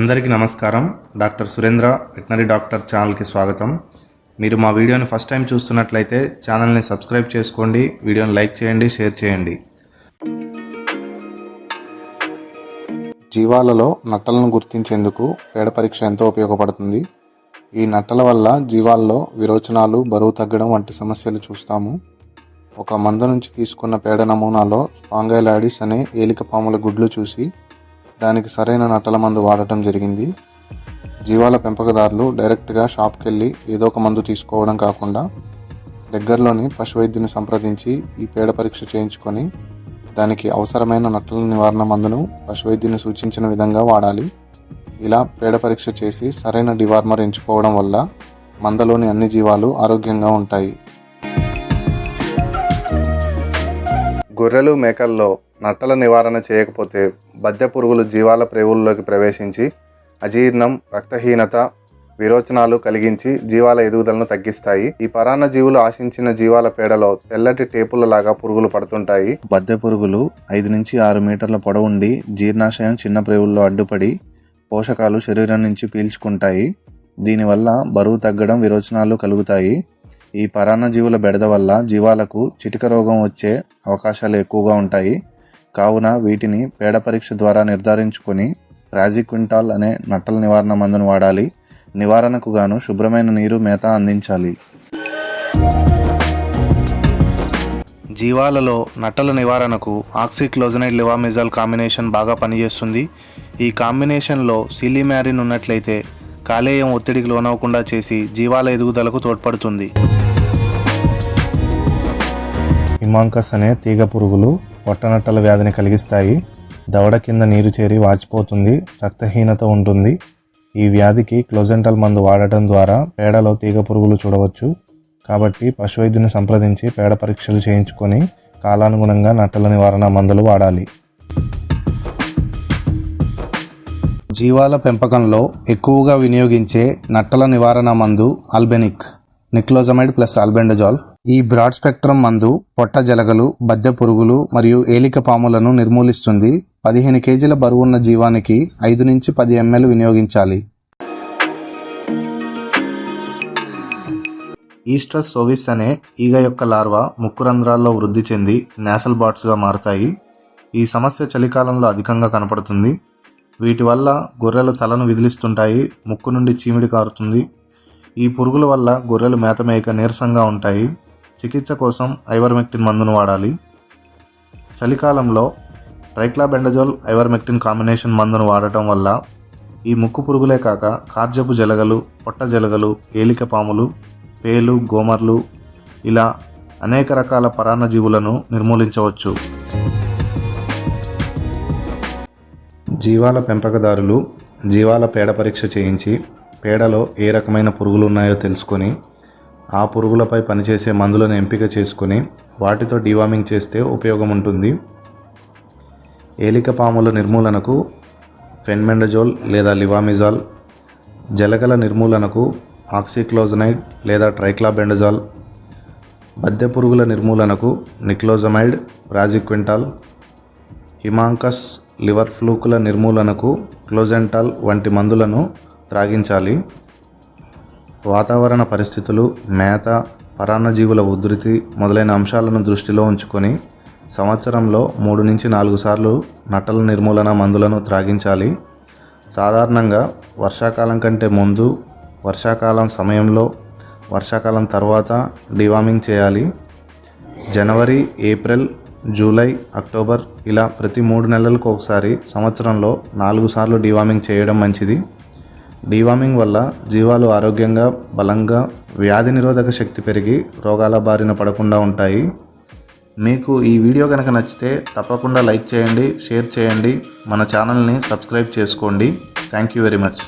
అందరికీ నమస్కారం. Doctor Surendra veterinary doctor ఛానల్కి స్వాగతం. మీరు మా వీడియోని ఫస్ట్ టైం చూస్తున్నట్లయితే ఛానల్ని సబ్స్క్రైబ్ చేసుకోండి వీడియోని లైక్ చేయండి షేర్ చేయండి. జీవాలలో నట్టలను గుర్తించేందుకు పేడ పరీక్ష ఎంతో ఉపయోగపడుతుంది. ఈ నట్టల వల్ల జీవాల్లో విరోచనాలు బరువు తగ్గడం వంటి సమస్యలు చూస్తాము. ఒక మంద నుంచి తీసుకున్న పేడ నమూనాలో స్పాంగైలాడిస్ అనే ఏలిక పాముల గుడ్లు చూసి దానికి సరైన నట్టల మందు వాడటం జరిగింది. జీవాల పెంపకదారులు డైరెక్ట్గా షాప్కి వెళ్ళి ఏదో ఒక మందు తీసుకోవడం కాకుండా దగ్గరలోని పశువైద్యుని సంప్రదించి ఈ పేడ పరీక్ష చేయించుకొని దానికి అవసరమైన నట్టల నివారణ మందును పశువైద్యుని సూచించిన విధంగా వాడాలి. ఇలా పేడ పరీక్ష చేసి సరైన డివార్మర్ ఎంచుకోవడం వల్ల మందలోని అన్ని జీవాలు ఆరోగ్యంగా ఉంటాయి. గొర్రెలు మేకల్లో నట్టల నివారణ చేయకపోతే బద్దె పురుగులు జీవాల ప్రేవుల్లోకి ప్రవేశించి అజీర్ణం రక్తహీనత విరోచనాలు కలిగించి జీవాల ఎదుగుదలను తగ్గిస్తాయి. ఈ పరాన్న జీవులు ఆశించిన జీవాల పేడలో తెల్లటి టేపుల లాగా పురుగులు పడుతుంటాయి. బద్దె పురుగులు ఐదు నుంచి ఆరు మీటర్ల పొడవుండి జీర్ణాశయం చిన్న ప్రేవుల్లో అడ్డుపడి పోషకాలు శరీరం నుంచి పీల్చుకుంటాయి. దీనివల్ల బరువు తగ్గడం విరోచనాలు కలుగుతాయి. ఈ పరాన్న జీవుల బెడద వల్ల జీవాలకు చిటిక రోగం వచ్చే అవకాశాలు ఎక్కువగా ఉంటాయి. కావున వీటిని పేడ పరీక్ష ద్వారా నిర్ధారించుకొని రాజిక్వింటాల్ అనే నట్టల నివారణ మందును వాడాలి. నివారణకు గాను శుభ్రమైన నీరు మేత అందించాలి. జీవాలలో నట్టల నివారణకు ఆక్సిక్లోజనైడ్ లివామిజాల్ కాంబినేషన్ బాగా పనిచేస్తుంది. ఈ కాంబినేషన్లో సిలిమ్యారిన్ ఉన్నట్లయితే కాలేయం ఒత్తిడికి లోనవకుండా చేసి జీవాల ఎదుగుదలకు తోడ్పడుతుంది. హిమాంకస్ అనే తీగ పురుగులు పొట్టనట్టల వ్యాధిని కలిగిస్తాయి. దవడ కింద నీరు చేరి వాచిపోతుంది రక్తహీనత ఉంటుంది. ఈ వ్యాధికి క్లోజెంటల్ మందు వాడటం ద్వారా పేడలో తీగ పురుగులు చూడవచ్చు. కాబట్టి పశువైద్యుని సంప్రదించి పేడ పరీక్షలు చేయించుకొని కాలానుగుణంగా నట్టల నివారణ మందులు వాడాలి. జీవాల పెంపకంలో ఎక్కువగా వినియోగించే నట్టల నివారణ మందు ఆల్బెనిక్ నిక్లోజమైడ్ ప్లస్ ఆల్బెండజాల్. ఈ బ్రాడ్ స్పెక్ట్రమ్ మందు పొట్ట జలగలు బద్దె పురుగులు మరియు ఏలిక పాములను నిర్మూలిస్తుంది. పదిహేను కేజీల బరువున్న జీవానికి ఐదు నుంచి పది ఎంఎల్ వినియోగించాలి. ఈస్ట్రస్ సోవిస్ అనే ఈగ యొక్క లార్వా ముక్కు రంధ్రాల్లో వృద్ధి చెంది నేసల్ బాట్స్గా మారతాయి. ఈ సమస్య చలికాలంలో అధికంగా కనపడుతుంది. వీటి వల్ల గొర్రెలు తలను విదిలిస్తుంటాయి ముక్కు నుండి చీమిడి కారుతుంది. ఈ పురుగుల వల్ల గొర్రెలు మేత మేయక నీరసంగా ఉంటాయి. చికిత్స కోసం ఐవర్మెక్టిన్ మందును వాడాలి. చలికాలంలో ట్రైక్లాబెండజోల్ ఐవర్మెక్టిన్ కాంబినేషన్ మందును వాడటం వల్ల ఈ ముక్కు పురుగులే కాక కార్జపు జలగలు పొట్ట జలగలు ఏలిక పాములు పేలు గోమర్లు ఇలా అనేక రకాల పరాన్నజీవులను నిర్మూలించవచ్చు. జీవాల పెంపకదారులు జీవాల పేడ పరీక్ష చేయించి పేడలో ఏ రకమైన పురుగులు ఉన్నాయో తెలుసుకొని ఆ పురుగులపై పనిచేసే మందులను ఎంపిక చేసుకొని వాటితో డివామింగ్ చేస్తే ఉపయోగం ఉంటుంది ఏలిక పాముల నిర్మూలనకు ఫెన్మెండజోల్ లేదా లివామిజాల్ జలగల నిర్మూలనకు ఆక్సిక్లోజనైడ్ లేదా ట్రైక్లాబెండజాల్ బద్దె పురుగుల నిర్మూలనకు నిక్లోజమైడ్ రాజిక్వింటాల్ హిమాంకస్ లివర్ ఫ్లూకుల నిర్మూలనకు క్లోజెంటాల్ వంటి మందులను త్రాగించాలి. వాతావరణ పరిస్థితులు మేత పరాన్నజీవుల ఉధృతి మొదలైన అంశాలను దృష్టిలో ఉంచుకొని సంవత్సరంలో మూడు నుంచి నాలుగు సార్లు నట్టల నిర్మూలన మందులను త్రాగించాలి. సాధారణంగా వర్షాకాలం కంటే ముందు వర్షాకాలం సమయంలో వర్షాకాలం తర్వాత డివామింగ్ చేయాలి. జనవరి ఏప్రిల్ జూలై అక్టోబర్ ఇలా ప్రతి మూడు నెలలకు ఒకసారి సంవత్సరంలో నాలుగు సార్లు డివామింగ్ చేయడం మంచిది. డీవార్మింగ్ వల్ల జీవాలు ఆరోగ్యంగా బలంగా వ్యాధి నిరోధక శక్తి పెరిగి రోగాల బారిన పడకుండా ఉంటాయి. మీకు ఈ వీడియో కనుక నచ్చితే తప్పకుండా లైక్ చేయండి షేర్ చేయండి. మన ఛానల్ని సబ్స్క్రైబ్ చేసుకోండి. Thank you very much.